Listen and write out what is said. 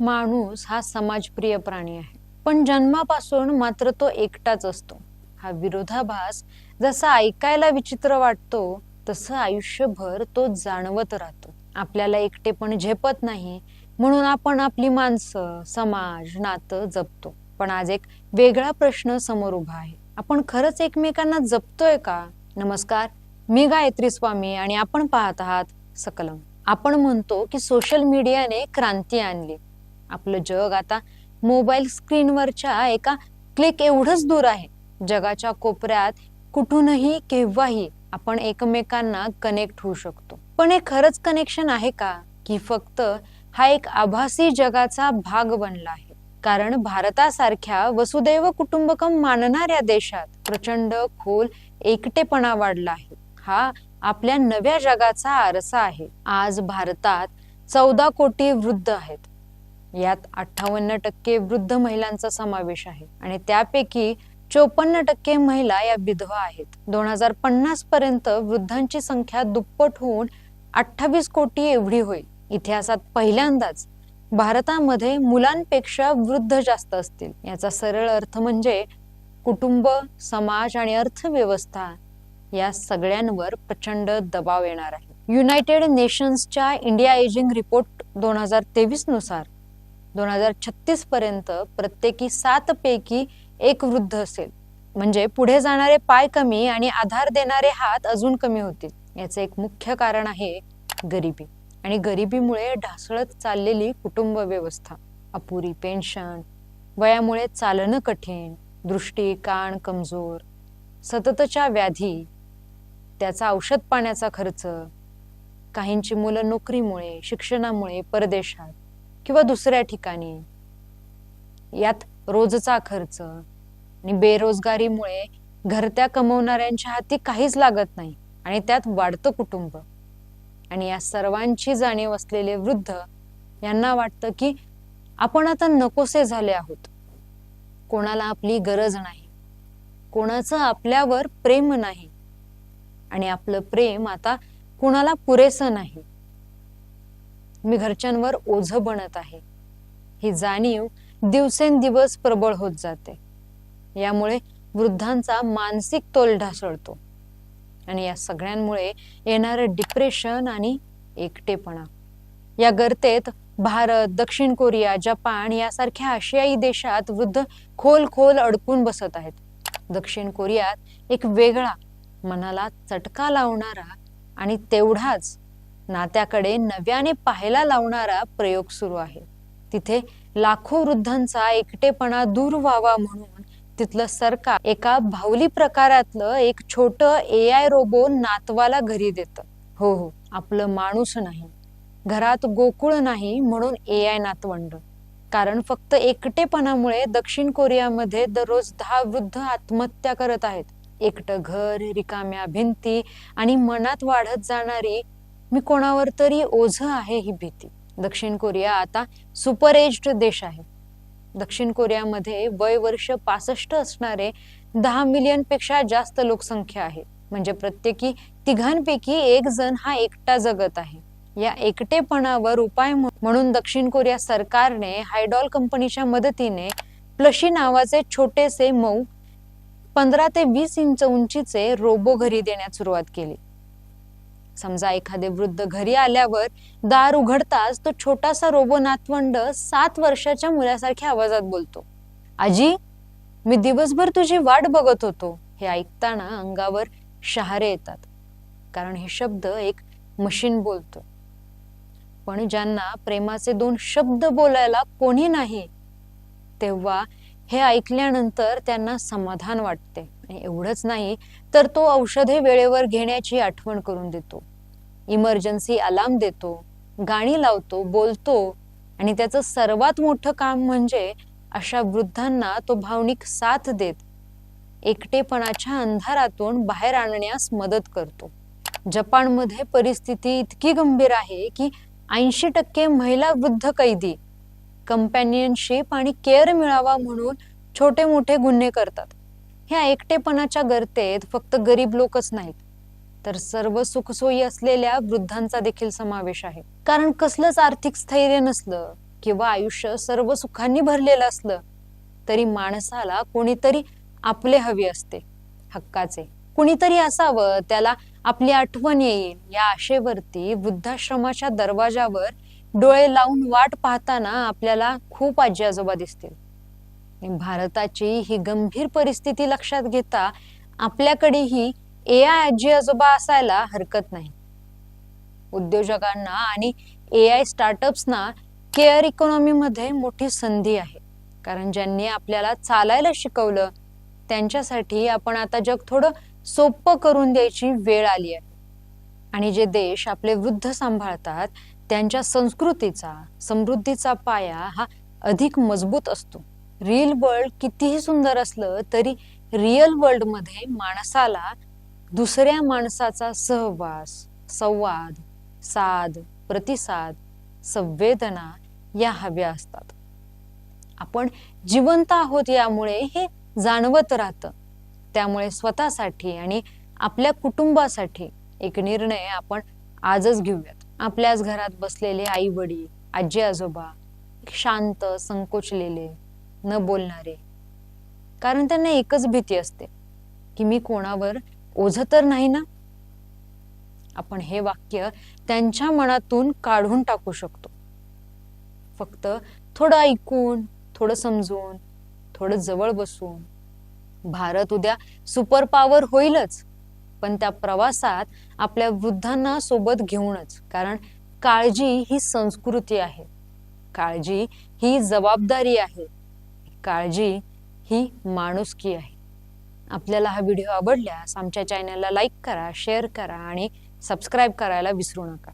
माणूस हा समाजप्रिय प्राणी आहे. पण जन्मापासून मात्र तो एकटाच असतो. हा विरोधाभास जसा ऐकायला विचित्र वाटतो तसं आयुष्यभर तो जाणवत राहतो. आपल्याला एकटेपण झेपत नाही म्हणून आपण आपली माणसं समाज नातं जपतो. पण आज एक वेगळा प्रश्न समोर उभा आहे. आपण खरंच एकमेकांना जपतोय का? नमस्कार मी गायत्री स्वामी आणि आपण पाहत आहात सकलम. आपण म्हणतो की सोशल मीडियाने क्रांती आणली. आपलं जग आता मोबाईल स्क्रीनवरच्या एका क्लिक एवढंच दूर आहे. जगाच्या कोपऱ्यात कुठूनही केव्हाही आपण एकमेकांना कनेक्ट होऊ शकतो. पण हे खरंच कनेक्शन आहे का? की फक्त हा एक आभासी जगाचा भाग बनला आहे. कारण भारतासारख्या वसुदैव कुटुंबकम मानणाऱ्या देशात प्रचंड खोल एकटेपणा वाढला आहे. हा आपल्या नव्या जगाचा आरसा आहे. आज भारतात चौदा कोटी वृद्ध आहेत. यात अठ्ठावन्न टक्के वृद्ध महिलांचा समावेश आहे आणि त्यापैकी चोपन्न टक्के महिला या विधवा आहेत. दोन हजार पन्नास पर्यंत वृद्धांची संख्या दुप्पट होऊन अठ्ठावीस कोटी एवढी होईल. इतिहासात पहिल्यांदाच भारतामध्ये मुलांपेक्षा वृद्ध जास्त असतील. याचा सरळ अर्थ म्हणजे कुटुंब समाज आणि अर्थव्यवस्था या सगळ्यांवर प्रचंड दबाव येणार आहे. युनायटेड नेशन्सच्या इंडिया एजिंग रिपोर्ट दोन हजार तेवीसनुसार. दोन हजार छत्तीस पर्यंत प्रत्येकी सात पैकी एक वृद्ध असेल. म्हणजे पुढे जाणारे पाय कमी आणि आधार देणारे हात अजून कमी होतील. याचे एक मुख्य कारण आहे गरिबी. आणि गरिबीमुळे ढासळत चाललेली कुटुंब व्यवस्था अपुरी पेन्शन वयामुळे चालणं कठीण दृष्टी कान कमजोर सततच्या व्याधी त्याचा औषध पाण्याचा खर्च काहींची मुलं नोकरीमुळे शिक्षणामुळे परदेशात किंवा दुसऱ्या ठिकाणी. यात रोजचा खर्च आणि बेरोजगारीमुळे घरत्या कमवणाऱ्यांच्या हाती काहीच लागत नाही आणि त्यात वाढतं कुटुंब. आणि या सर्वांची जाणीव असलेले वृद्ध यांना वाटतं की आपण आता नकोसे झाले आहोत. कोणाला आपली गरज नाही. कोणाचं आपल्यावर प्रेम नाही. आणि आपलं प्रेम आता कुणाला पुरेसं नाही. मी घरच्यांवर ओझ बनत आहे. ही जाणीव दिवसेंदिवस प्रबळ होत जाते. यामुळे वृद्धांचा मानसिक तोल ढासळतो. आणि या सगळ्यांमुळे येणारं डिप्रेशन आणि एकटेपणा. या गर्तेत भारत दक्षिण कोरिया जपान यासारख्या आशियाई देशात वृद्ध खोल खोल अडकून बसत आहेत. दक्षिण कोरियात एक वेगळा मनाला चटका लावणारा आणि तेवढाच नात्याकडे नव्याने पाहायला लावणारा प्रयोग सुरू आहे. तिथे लाखो वृद्धांचा एकटेपणा दूर व्हावा म्हणून तिथलं सरकार एका भावली प्रकारातलं एक छोट ए आय रोबो नातवाला घरी देतं. हो हो आपलं माणूस नाही. घरात गोकुळ नाही म्हणून ए आय नातवंड. कारण फक्त एकटेपणामुळे दक्षिण कोरियामध्ये दररोज दहा वृद्ध आत्महत्या करत आहेत. एकटं घर रिकाम्या भिंती आणि मनात वाढत जाणारी मी कोणावर तरी ओझ आहे ही भीती. दक्षिण कोरिया आता सुपर एज्ड देश आहे. दक्षिण कोरियामध्ये वय वर्ष पासष्ट असणारे दहा मिलियनपेक्षा जास्त लोकसंख्या आहे. म्हणजे प्रत्येकी तिघांपैकी एक जण हा एकटा जगत आहे. या एकटेपणावर उपाय म्हणून दक्षिण कोरिया सरकारने हायडॉल कंपनीच्या मदतीने प्लशी नावाचे छोटेसे मऊ पंधरा ते वीस इंच उंचीचे रोबो घरी देण्यास सुरुवात केली. समजा एखादे वृद्ध घरी आल्यावर दार उघडताच तो छोटासा रोबो नातवंड सात वर्षाच्या मुलासारख्या आवाजात बोलतो आजी मी दिवसभर तुझी वाट बघत होतो. हे ऐकताना अंगावर शहारे येतात कारण हे शब्द एक मशीन बोलतो. पण ज्यांना प्रेमाचे दोन शब्द बोलायला कोणी नाही तेव्हा हे ऐकल्यानंतर त्यांना समाधान वाटते. आणि एवढंच नाही तर तो औषधे वेळेवर घेण्याची आठवण करून देतो. इमर्जन्सी अलार्म देतो गाणी लावतो बोलतो आणि त्याचं सर्वात मोठं काम म्हणजे अशा वृद्धांना तो भावनिक साथ देत एकटेपणाच्या अंधारातून बाहेर आणण्यास मदत करतो. जपानमध्ये परिस्थिती इतकी गंभीर आहे की ऐंशी टक्के महिला वृद्ध कैदी कंपॅनियनशिप आणि केअर मिळावा म्हणून छोटे मोठे गुन्हे करतात. ह्या एकटेपणाच्या गर्तेत फक्त गरीब लोकच नाहीत तर सर्व सुखसोयी असलेल्या वृद्धांचा देखील समावेश आहे. कारण कसलंच आर्थिक स्थैर्य नसलं किंवा आयुष्य सर्व सुखांनी भरलेलं असलं तरी माणसाला कोणीतरी आपले हवे असते हक्काचे. कुणीतरी असावं त्याला आपली आठवण येईल. या आशेवरती वृद्धाश्रमाच्या दरवाजावर डोळे लावून वाट पाहताना आपल्याला खूप आजी आजोबा दिसतील. भारताची ही गंभीर परिस्थिती लक्षात घेता आपल्याकडेही ए आय आजी आजोबा असायला हरकत नाही. उद्योजकांना आणि ए आय स्टार्टअप्सना केअर इकॉनॉमी मध्ये मोठी संधी आहे. कारण ज्यांनी आपल्याला चालायला शिकवलं त्यांच्यासाठी आपण आता जग थोडं सोपं करून द्यायची वेळ आली आहे. आणि जे देश आपले वृद्ध सांभाळतात त्यांच्या संस्कृतीचा समृद्धीचा पाया हा अधिक मजबूत असतो. रिअल वर्ल्ड कितीही सुंदर असलं तरी रिअल वर्ल्डमध्ये माणसाला दुसऱ्या माणसाचा सहवास संवाद साध प्रतिसाद संवेदना या हव्या असतात. आपण जिवंत आहोत यामुळे हे जाणवत राहतं. त्यामुळे स्वतःसाठी आणि आपल्या कुटुंबासाठी एक निर्णय आपण आजच घेऊयात. आपल्याच घरात बसलेले आई वडील आजी आजोबा शांत संकोचलेले न बोलणारे. कारण त्यांना एकच भीती असते की मी कोणावर ओझ तर नाही ना? आपण हे वाक्य त्यांच्या मनातून काढून टाकू शकतो. फक्त थोडं ऐकून थोडं समजून थोडं जवळ बसून. भारत उद्या सुपर पॉवर होईलच. पण त्या प्रवासात आपल्या वृद्धांना सोबत घेऊनच. कारण काळजी ही संस्कृती आहे. काळजी ही जबाबदारी आहे. काळजी ही माणुसकी आहे. आपल्याला हा व्हिडिओ आवडल्यास आमच्या चॅनलला लाईक करा शेअर करा आणि सबस्क्राईब करायला विसरू नका.